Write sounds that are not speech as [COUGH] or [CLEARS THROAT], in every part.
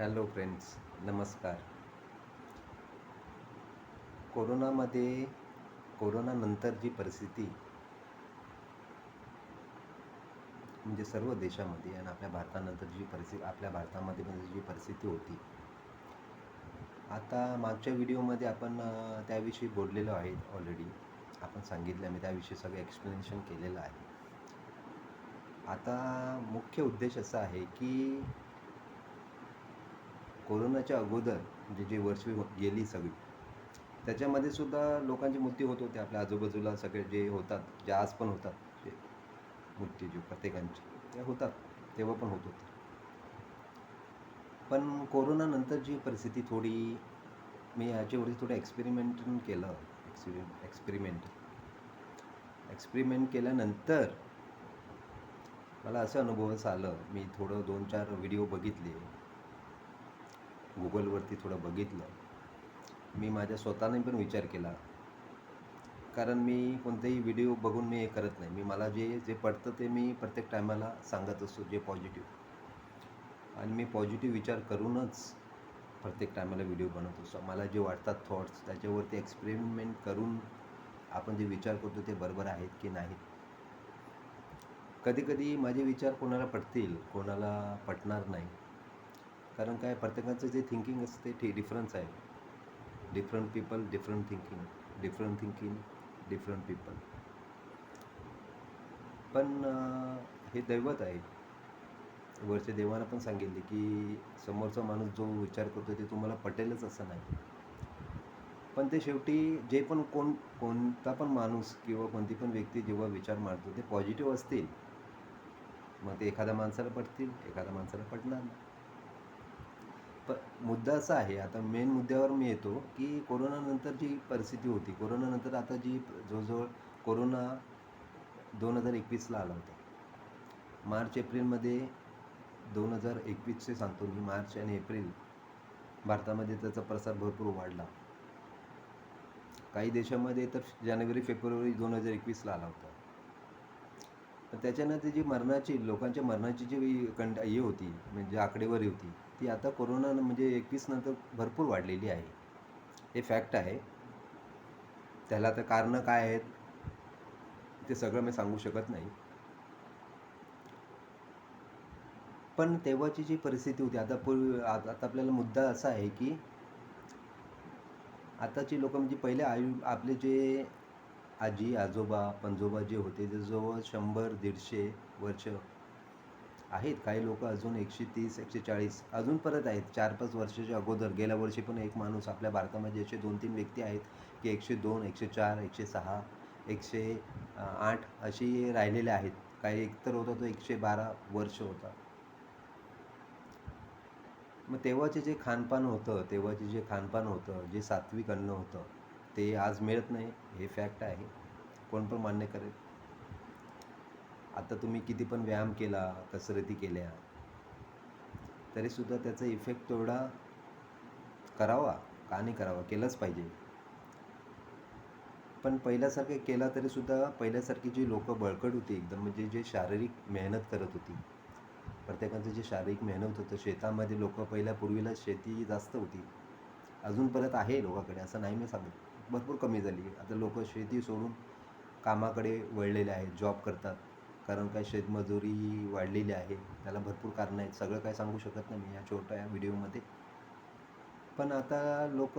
Hello friends नमस्कार. कोरोनामध्ये कोरोनानंतर जी परिस्थिती म्हणजे सर्व देशामध्ये आणि आपल्या भारतानंतर जी परिस्थिती आपल्या भारतामध्ये म्हणजे जी परिस्थिती होती. आता मागच्या व्हिडिओमध्ये आपण त्याविषयी बोललेलो आहे ऑलरेडी आपण सांगितलं मी त्याविषयी सगळं एक्सप्लेनेशन केलेलं आहे. आता मुख्य उद्देश असा आहे की कोरोनाच्या अगोदर म्हणजे जी वर्षे गेली सगळी त्याच्यामध्ये सुद्धा लोकांचे मृत्यू होत होते. आपल्या आजूबाजूला सगळे जे होतात जे आज पण होतात जे मृत्यू जे प्रत्येकांचे ते होतात तेव्हा पण होत होते. पण कोरोनानंतर जी परिस्थिती थोडी मी याच्यावरती थोडं एक्सपेरिमेंट केलं. एक्सपिरि एक्सपेरिमेंट एक्सपेरिमेंट केल्यानंतर मला असं अनुभवास आलं. मी थोडं दोन चार व्हिडिओ बघितले. गुगलवरती थोडं बघितलं. मी माझ्या स्वतःने पण विचार केला. कारण मी कोणतेही व्हिडिओ बघून मी हे करत नाही. मी मला जे जे पडतं ते मी प्रत्येक टायमाला सांगत असतो जे पॉझिटिव्ह आणि मी पॉझिटिव्ह विचार करूनच प्रत्येक टायमाला व्हिडिओ बनवत असतो. मला जे वाटतात थॉट्स त्याच्यावरती एक्सपेरिमेंट करून आपण जे विचार करतो ते बरोबर आहेत की नाहीत. कधी कधी माझे विचार कोणाला पटतील कोणाला पटणार नाही. कारण काय प्रत्येकाचं जे थिंकिंग असते ते डिफरन्स आहे. Different people different thinking different thinking different people पण हे दैवत आहे. वरच्या देवानं पण सांगितले की समोरचा माणूस जो विचार करतो ते तुम्हाला पटेलच असं नाही. पण ते शेवटी जे पण कोण कोणता पण माणूस किंवा कोणती पण व्यक्ती जेव्हा विचार मारतो ते पॉझिटिव्ह असतील. मग ते एखाद्या माणसाला पटतील एखाद्या माणसाला पटणार नाही. प मुद्दा असा आहे आता मेन मुद्द्यावर मी येतो की कोरोनानंतर जी परिस्थिती होती कोरोनानंतर आता जी जवळजवळ कोरोना दोन हजार एकवीसला आला होता. मार्च एप्रिलमध्ये दोन हजार एकवीसचे सांगतो मी मार्च आणि एप्रिल भारतामध्ये त्याचा प्रसार भरपूर वाढला. काही देशामध्ये तर जानेवारी फेब्रुवारी दोन हजार एकवीसला आला होता. त्याच्यानंतर जी मरणाची लोकांच्या मरणाची जी कंड हे होती म्हणजे आकडेवारी होती ती आता कोरोना म्हणजे एकवीस नंतर भरपूर वाढलेली आहे. हे फॅक्ट आहे. त्याला आता कारणं काय आहेत ते सगळं मी सांगू शकत नाही. पण तेव्हाची जी परिस्थिती होती आता पूर्वी आता आता आपल्याला मुद्दा असा आहे की आताची लोक म्हणजे पहिले आयु आपले जे आजी आजोबा पणजोबा जे होते ते जवळ शंभर दीडशे वर्ष आहेत. काही लोक अजून एकशे तीस एकशे चाळीस अजून परत आहेत. चार पाच वर्षाच्या अगोदर गेल्या वर्षी पण एक माणूस आपल्या भारतामध्ये असे दोन तीन व्यक्ती आहेत की एकशे दोन एकशे चार एकशे सहा एकशे आठ अशी राहिलेले आहेत. काही एक तर होता तो एकशे बारा वर्ष होता. मग तेव्हाचे जे खानपान होतं तेव्हाचे जे खानपान होतं जे सात्विक अन्न होतं ते आज मिळत नाही हे फॅक्ट आहे. कोण पण मान्य करेल. आता तुम्ही किती पण व्यायाम केला कसरती केल्या तरीसुद्धा त्याचा इफेक्ट तेवढा करावा का नाही करावा? केलंच पाहिजे. पण पहिल्यासारखं केला तरीसुद्धा पहिल्यासारखी जी लोकं बळकट होती एकदम म्हणजे जे शारीरिक मेहनत करत होती प्रत्येकाचं जे शारीरिक मेहनत होतं शेतामध्ये लोक पहिल्या पूर्वीला शेती जास्त होती. अजून परत आहे लोकांकडे असं नाही मी सांगत. भरपूर कमी झाली. आता लोक शेती सोडून कामाकडे वळलेले आहेत जॉब करतात. कारण काय शेतमजुरी वाढलेली आहे त्याला भरपूर कारणं आहेत. सगळं काय सांगू शकत नाही मी या छोट्या व्हिडिओमध्ये. पण आता लोक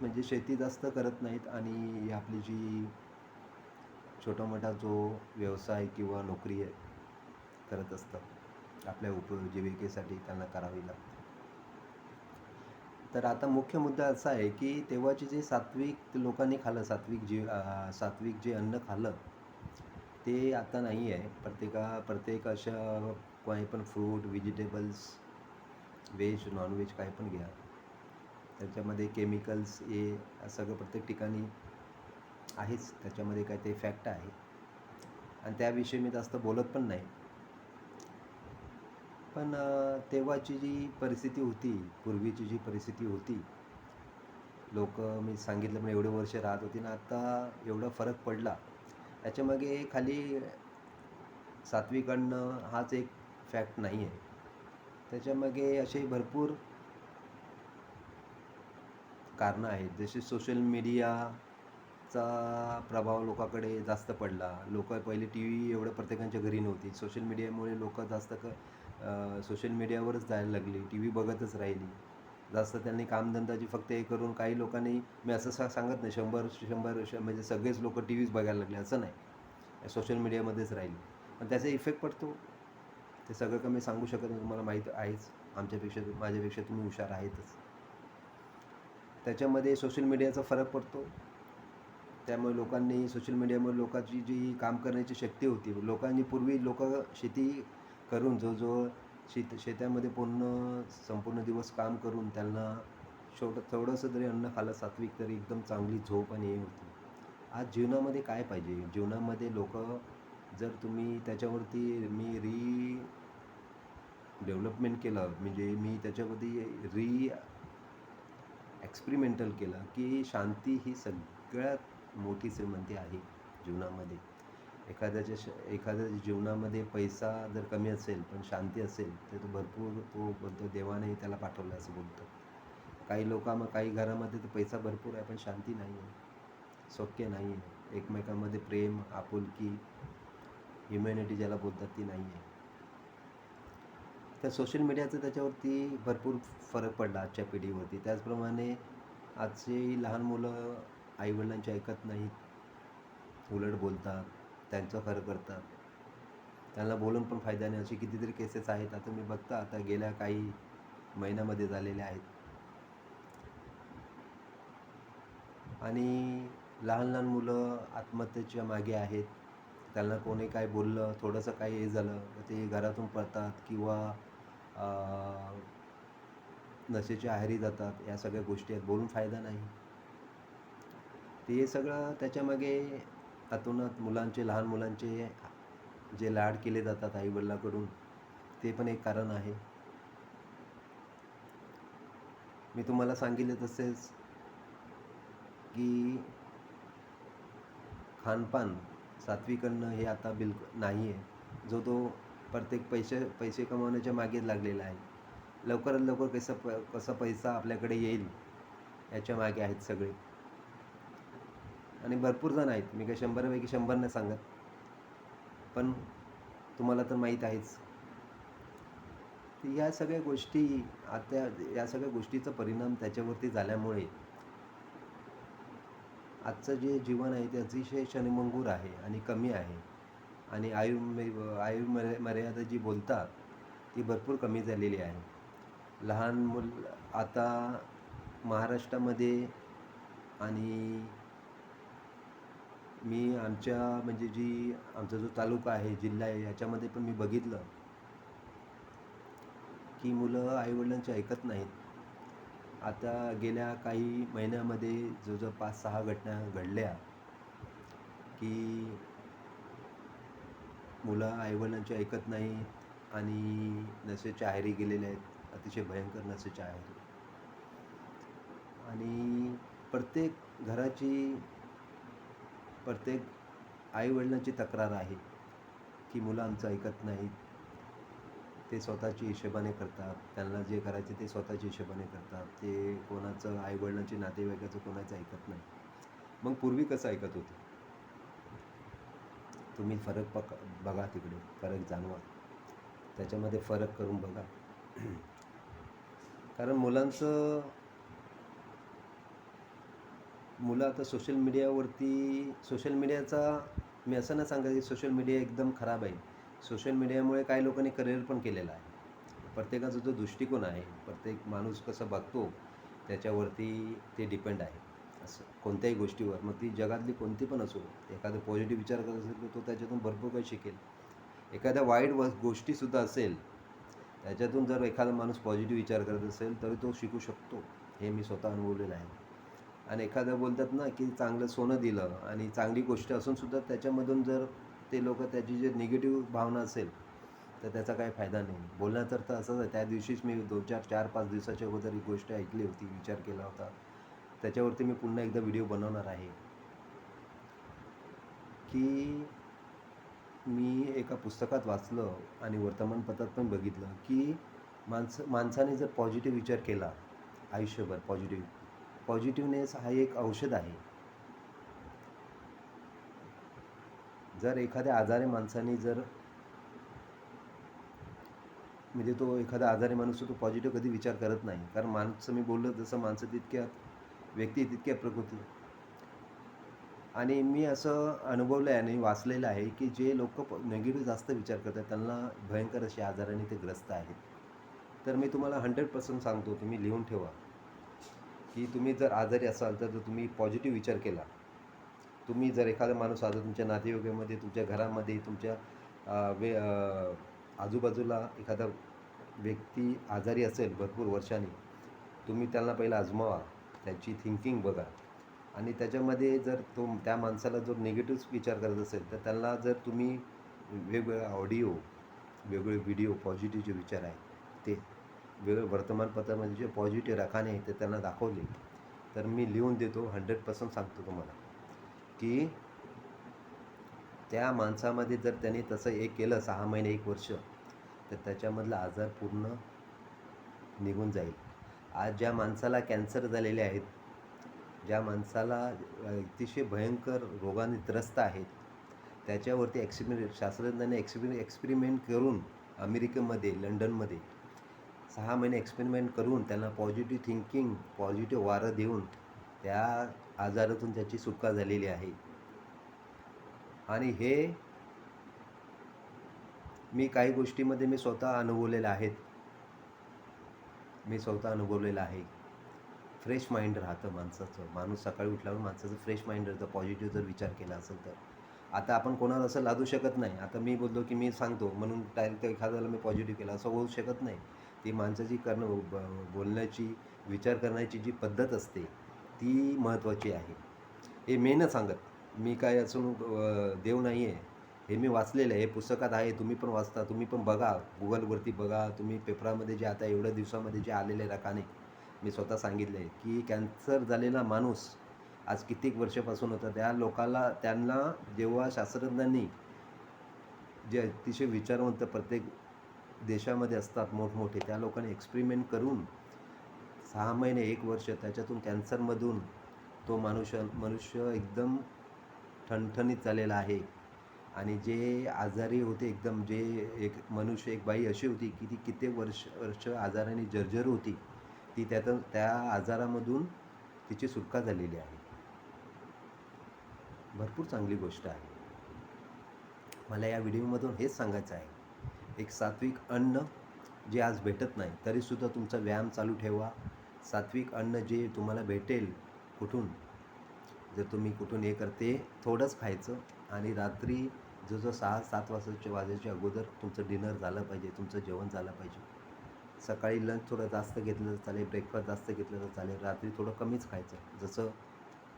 म्हणजे शेती जास्त करत नाहीत आणि ही आपली जी छोटा मोठा जो व्यवसाय किंवा नोकरी आहे करत असतात. आपल्या उपजीविकेसाठी त्यांना करावी लागते. तर आता मुख्य मुद्दा असा आहे की तेव्हाचे जे सात्विक लोकांनी खाल्लं सात्विक जे सात्विक जे अन्न खाल्लं ते आता नाही आहे. प्रत्येका प्रत्येक अशा काही पण फ्रूट व्हेजिटेबल्स व्हेज नॉनव्हेज काही पण घ्या. त्याच्यामध्ये केमिकल्स हे सगळं प्रत्येक ठिकाणी आहेच. त्याच्यामध्ये काय ते फॅक्ट आहे. आणि त्याविषयी मी जास्त बोलत पण नाही. पण तेव्हाची जी परिस्थिती होती पूर्वीची जी परिस्थिती होती लोक मी सांगितलं पण एवढे वर्ष राहत होती ना आता एवढा फरक पडला. त्याच्यामागे खाली सात्विक अन्न हाच एक फॅक्ट नाही आहे. त्याच्यामागे असे भरपूर कारणं आहेत. जसे सोशल मीडियाचा प्रभाव लोकांकडे जास्त पडला. लोक पहिले टी व्ही एवढं प्रत्येकाच्या घरी नव्हती. सोशल मीडियामुळे लोक जास्त क सोशल मीडियावरच जायला लागली. टी व्ही बघतच राहिली. जास्त त्यांनी कामधंदाची फक्त हे करून काही लोकांनी मी असं सा सांगत नाही शंभर शंभर म्हणजे सगळेच लोक टी व्हीच बघायला लागले असं नाही. सोशल मीडियामध्येच राहिले. पण त्याचा इफेक्ट पडतो. ते सगळं कमी सांगू शकत नाही तुम्हाला माहीत आहेच. आमच्यापेक्षा माझ्यापेक्षा तुम्ही हुशार आहेतच. त्याच्यामध्ये सोशल मीडियाचा फरक पडतो. त्यामुळे लोकांनी सोशल मीडियामुळे लोकांची जी काम करण्याची शक्ती होती लोकांनी पूर्वी लोक शेती करून जवळजवळ शेत शेतामध्ये पूर्ण संपूर्ण दिवस काम करून त्यांना छोटं थोडंसं तरी अन्न खाल्लं सात्विक तरी एकदम चांगली झोप आणि हे होती. आज जीवनामध्ये काय पाहिजे? जीवनामध्ये लोक जर तुम्ही त्याच्यावरती मी री डेव्हलपमेंट केलं म्हणजे मी त्याच्यावरती री एक्सपेरिमेंटल केलं की शांती ही सगळ्यात मोठी श्रीमंती आहे जीवनामध्ये. एखाद्याच्या श एखाद्याच्या जीवनामध्ये पैसा जर कमी असेल पण शांती असेल तर तो भरपूर तो बोलतो देवाने त्याला पाठवलं असं बोलतो. काही लोक मग काही घरामध्ये तर पैसा भरपूर आहे पण शांती नाही आहे. सौख्य नाही आहे. एकमेकांमध्ये प्रेम आपुलकी ह्युमॅनिटी ज्याला बोलतात ती नाही आहे. तर सोशल मीडियाचं त्याच्यावरती भरपूर फरक पडला आजच्या पिढीवरती. त्याचप्रमाणे आजची लहान मुलं आईवडिलांची ऐकत नाहीत. उलट बोलतात. त्यांचं खरं करतात त्यांना बोलून पण फायदा नाही. असे कितीतरी केसेस आहेत. आता मी बघता. आता गेल्या काही महिन्यामध्ये झालेल्या आहेत. आणि लहान लहान मुलं आत्महत्येच्या मागे आहेत. त्यांना कोणी काय बोललं थोडंसं काही हे झालं ते घरातून पळतात किंवा नशेच्या आहारी जातात. या सगळ्या गोष्टी आहेत. बोलून फायदा नाही. ते सगळं त्याच्यामागे अतोनात मुलांचे लहान मुलांचे जे लाड केले जातात आईवडिलाकडून ते पण एक कारण आहे. मी तुम्हाला सांगितले तसेच की खानपान सात्विकन्न हे आता बिलकुल नाही आहे जो तो प्रत्येक पैसे पैसे कमावण्याच्या मागेच लागलेला आहे. लवकरात लवकर कसं प कसा पैसा आपल्याकडे येईल याच्या मागे आहेत सगळे. आणि भरपूर जण आहेत. मी काही शंभरपैकी शंभर नाही सांगत. पण तुम्हाला तर माहीत आहेच. तर या सगळ्या गोष्टी आता या सगळ्या गोष्टीचा परिणाम त्याच्यावरती झाल्यामुळे आजचं जे जीवन आहे ते अतिशय शनिमंगूर आहे आणि कमी आहे. आणि आयु आयु मर्या मर्यादा जी बोलतात ती भरपूर कमी झालेली आहे. लहान मुल आता महाराष्ट्रामध्ये आणि मी आमच्या म्हणजे जी आमचा जो तालुका आहे जिल्हा आहे याच्यामध्ये पण मी बघितलं की मुलं आईवडिलांचे ऐकत नाहीत. आता गेल्या काही महिन्यामध्ये जवळजवळ पाच सहा घटना घडल्या की मुलं आईवडिलांचे ऐकत नाहीत आणि नशेच्या आहेरी गेलेले आहेत. अतिशय भयंकर नशेच्या आहेरी आणि प्रत्येक घराची प्रत्येक आईवडिलांची तक्रार आहे की मुलं आमचं ऐकत नाहीत. ते स्वतःची हिशोबाने करतात. त्यांना जे करायचे ते स्वतःच्या हिशोबाने करतात. ते कोणाचं आईवडिलांचे नातेवाईकाचं कोणाचं ऐकत नाही. मग पूर्वी कसं ऐकत होते? तुम्ही फरक पक बघा तिकडे. फरक जाणवा. त्याच्यामध्ये फरक करून बघा. [CLEARS THROAT] कारण मुलांचं मुलं आता सोशल मीडियावरती सोशल मीडियाचा मी असं नाही सांगत की सोशल मीडिया एकदम खराब आहे. सोशल मीडियामुळे काही लोकांनी करिअर पण केलेलं आहे. प्रत्येकाचा जो दृष्टिकोन आहे प्रत्येक माणूस कसं बघतो त्याच्यावरती ते डिपेंड आहे. असं कोणत्याही गोष्टीवर मग ती जगातली कोणती पण असो एखादा पॉझिटिव्ह विचार करत असेल तर तो त्याच्यातून भरपूर काही शिकेल. एखाद्या वाईट व गोष्टीसुद्धा असेल त्याच्यातून जर एखादा माणूस पॉझिटिव्ह विचार करत असेल तरी तो शिकू शकतो. हे मी स्वतः अनुभवलेलं आहे. आणि एखादं बोलतात ना की चांगलं सोनं दिलं आणि चांगली गोष्ट असूनसुद्धा त्याच्यामधून जर ते लोक त्याची जे निगेटिव्ह भावना असेल तर त्याचा काही फायदा नाही. बोलण्या अर्थ असंच आहे त्या दिवशीच मी दोन चार चार पाच दिवसाच्या अगोदर ही गोष्ट ऐकली होती विचार केला होता. त्याच्यावरती मी पुन्हा एकदा व्हिडिओ बनवणार आहे. की मी एका पुस्तकात वाचलं आणि वर्तमानपत्रात पण बघितलं की माणसं माणसाने जर पॉझिटिव्ह विचार केला आयुष्यभर पॉझिटिव्ह पॉझिटिव्हनेस हा एक औषध आहे. जर एखाद्या आजारी माणसाने जर म्हणजे तो एखादा आजारी माणूस तो पॉझिटिव्ह कधी विचार करत नाही. कारण माणसं मी बोललो जसं माणसं तितक्या व्यक्ती तितक्या प्रकृती. आणि मी असं अनुभवलं आहे आणि वाचलेलं आहे की जे लोक नेगेटिव्ह जास्त विचार करतात त्यांना भयंकर असे आजाराने ते ग्रस्त आहेत. तर मी तुम्हाला हंड्रेड पर्सेंट सांगतो तुम्ही लिहून ठेवा. की तुम्ही जर आजारी असाल तर तुम्ही पॉझिटिव्ह विचार केला तुम्ही जर एखादा माणूस आता तुमच्या नातेवाईकामध्ये तुमच्या घरामध्ये तुमच्या वे आजूबाजूला एखादा व्यक्ती आजारी असेल भरपूर वर्षांनी तुम्ही त्यांना पहिला आजमावा त्याची थिंकिंग बघा. आणि त्याच्यामध्ये जर तो त्या माणसाला जर निगेटिव्ह विचार करत असेल तर त्यांना जर तुम्ही वेगवेगळ्या ऑडिओ वेगवेगळे व्हिडिओ पॉझिटिव्ह जे विचार आहे ते वेगवेगळ्या वर्तमानपत्रामध्ये जे पॉझिटिव्ह रखाने आहेत ते त्यांना दाखवले. तर मी लिहून देतो हंड्रेड पर्सेंट सांगतो तुम्हाला. की त्या माणसामध्ये जर त्याने तसं एक केलं सहा महिने एक वर्ष तर त्याच्यामधला आजार पूर्ण निघून जाईल. आज ज्या माणसाला कॅन्सर झालेले आहेत ज्या माणसाला अतिशय भयंकर रोगाने त्रस्त आहेत त्याच्यावरती एक्सपेरिमेंट शास्त्रज्ञांनी एक्सपिरि एक्सपिरिमेंट करून अमेरिकेमध्ये लंडनमध्ये सहा महिने एक्सपेरिमेंट करून त्यांना पॉझिटिव्ह थिंकिंग पॉझिटिव्ह वारं देऊन त्या आजारातून त्याची सुटका झालेली आहे. आणि हे मी काही गोष्टीमध्ये मी स्वतः अनुभवलेलं आहेत मी स्वतः अनुभवलेलं आहे. फ्रेश माइंड राहतं माणसाचं. माणूस सकाळी उठल्यावर माणसाचं फ्रेश माइंड राहतं. पॉझिटिव्ह जर विचार केला असेल तर. आता आपण कोणाला असं लादू शकत नाही. आता मी बोललो की मी सांगतो. म्हणून डायरेक्ट एखाद्याला मी पॉझिटिव्ह केला असं होऊ शकत नाही. ती माणसाची करणं ब- बोलण्याची विचार करण्याची जी पद्धत असते ती महत्त्वाची आहे. हे मी न सांगत मी काय असून देव नाही आहे हे मी वाचलेलं आहे. हे पुस्तकात आहे तुम्ही पण वाचता तुम्ही पण बघा. गुगलवरती बघा तुम्ही पेपरामध्ये जे आता एवढ्या दिवसामध्ये जे आलेले रकाने मी स्वतः सांगितले आहे की कॅन्सर झालेला माणूस आज कित्येक वर्षापासून होता. त्या लोकाला त्यांना जेव्हा शास्त्रज्ञांनी जे अतिशय विचारवंत प्रत्येक देशामध्ये असतात मोठमोठे त्या लोकांनी एक्सपेरिमेंट करून सहा महिने एक वर्ष त्याच्यातून कॅन्सरमधून तो मनुष्य मनुष्य एकदम ठणठणीत झालेला आहे. आणि जे आजारी होते एकदम जे एक मनुष्य एक बाई अशी होती की ती कित्येक वर्ष वर्ष आजाराने जर्जर होती ती त्यात त्या आजारामधून तिची सुटका झालेली आहे. भरपूर चांगली गोष्ट आहे. मला या व्हिडिओमधून हेच सांगायचं आहे. एक सात्विक अन्न जे आज भेटत नाही तरीसुद्धा तुमचा व्यायाम चालू ठेवा. सात्विक अन्न जे तुम्हाला भेटेल कुठून? जर तुम्ही कुठून हे करते थोडंच खायचं आणि रात्री जो जो सहा सात वाजताच्या वाजायच्या अगोदर तुमचं डिनर झालं पाहिजे तुमचं जेवण झालं पाहिजे. सकाळी लंच थोडं जास्त घेतलं तर चालेल ब्रेकफास्ट जास्त घेतलं तर चालेल रात्री थोडं कमीच खायचं. जसं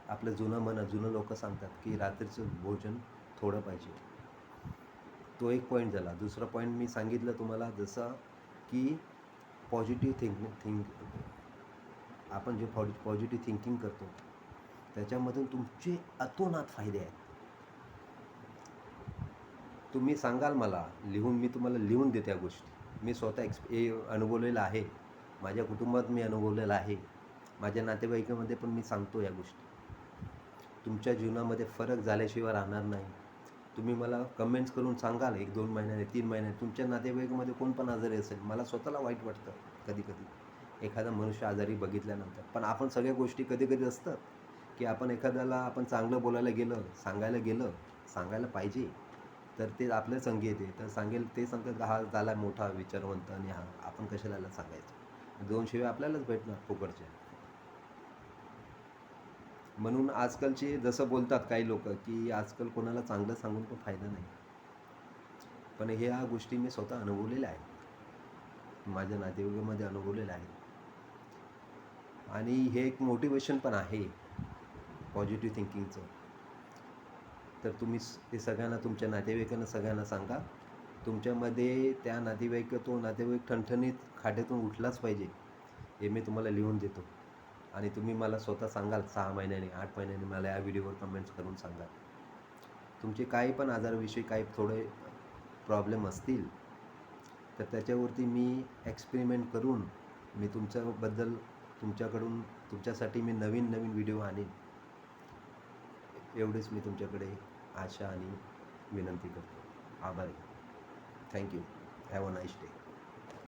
आपलं जुनं मन जुनं लोक सांगतात की रात्रीचं भोजन थोडं पाहिजे. तो एक पॉईंट झाला. दुसरा पॉईंट मी सांगितलं तुम्हाला जसं की पॉझिटिव्ह थिंक थिंक आपण जे पॉझिटिव्ह थिंकिंग करतो त्याच्यामधून तुमचे अतोनात फायदे आहेत. तुम्ही सांगाल मला लिहून मी तुम्हाला लिहून देते या गोष्टी. मी स्वतः एक्स अनुभवलेलं आहे. माझ्या कुटुंबात मी अनुभवलेलं आहे. माझ्या नातेवाईकामध्ये पण मी सांगतो या गोष्टी. तुमच्या जीवनामध्ये फरक झाल्याशिवाय राहणार नाही. तुम्ही मला कमेंट्स करून सांगाल एक दोन महिन्याने तीन महिन्याने तुमच्या नातेवाईकामध्ये कोण पण आजारी असेल मला स्वतःला वाईट वाटतं कधी कधी एखादा मनुष्य आजारी बघितल्यानंतर. पण आपण सगळ्या गोष्टी कधी कधी असतात की आपण एखाद्याला आपण चांगलं बोलायला गेलं सांगायला गेलं सांगायला पाहिजे. तर ते आपल्या संगी येते. तर सांगेल ते सांगतात हा झाला मोठा विचारवंत आणि हा आपण कशाला याला सांगायचं? दोन शिवाय आपल्यालाच भेटणार फुकटच्या म्हणून आजकालचे जसं बोलतात काही लोक की आजकाल कोणाला चांगलं सांगून पण फायदा नाही. पण ह्या गोष्टी मी स्वतः अनुभवलेल्या आहेत. माझ्या नातेवाईकामध्ये अनुभवलेल्या आहेत. आणि हे एक मोटिवेशन पण आहे पॉझिटिव्ह थिंकिंगचं तर तुम्ही ते सगळ्यांना तुमच्या नातेवाईकांना सगळ्यांना सांगा. तुमच्यामध्ये त्या नातेवाईक तो नातेवाईक ठणठणीत खाट्यातून उठलाच पाहिजे हे मी तुम्हाला लिहून देतो. आणि तुम्ही मला स्वतः सांगाल सहा महिन्याने आठ महिन्याने मला या व्हिडिओवर कमेंट्स करून सांगाल. तुमचे काही पण आजाराविषयी काही थोडे प्रॉब्लेम असतील तर त्याच्यावरती मी एक्सपेरिमेंट करून मी तुमच्याबद्दल तुमच्याकडून तुमच्यासाठी मी नवीन नवीन व्हिडिओ आणीन. एवढेच मी तुमच्याकडे आशा आणि विनंती करतो. आभारी. Thank you have a nice day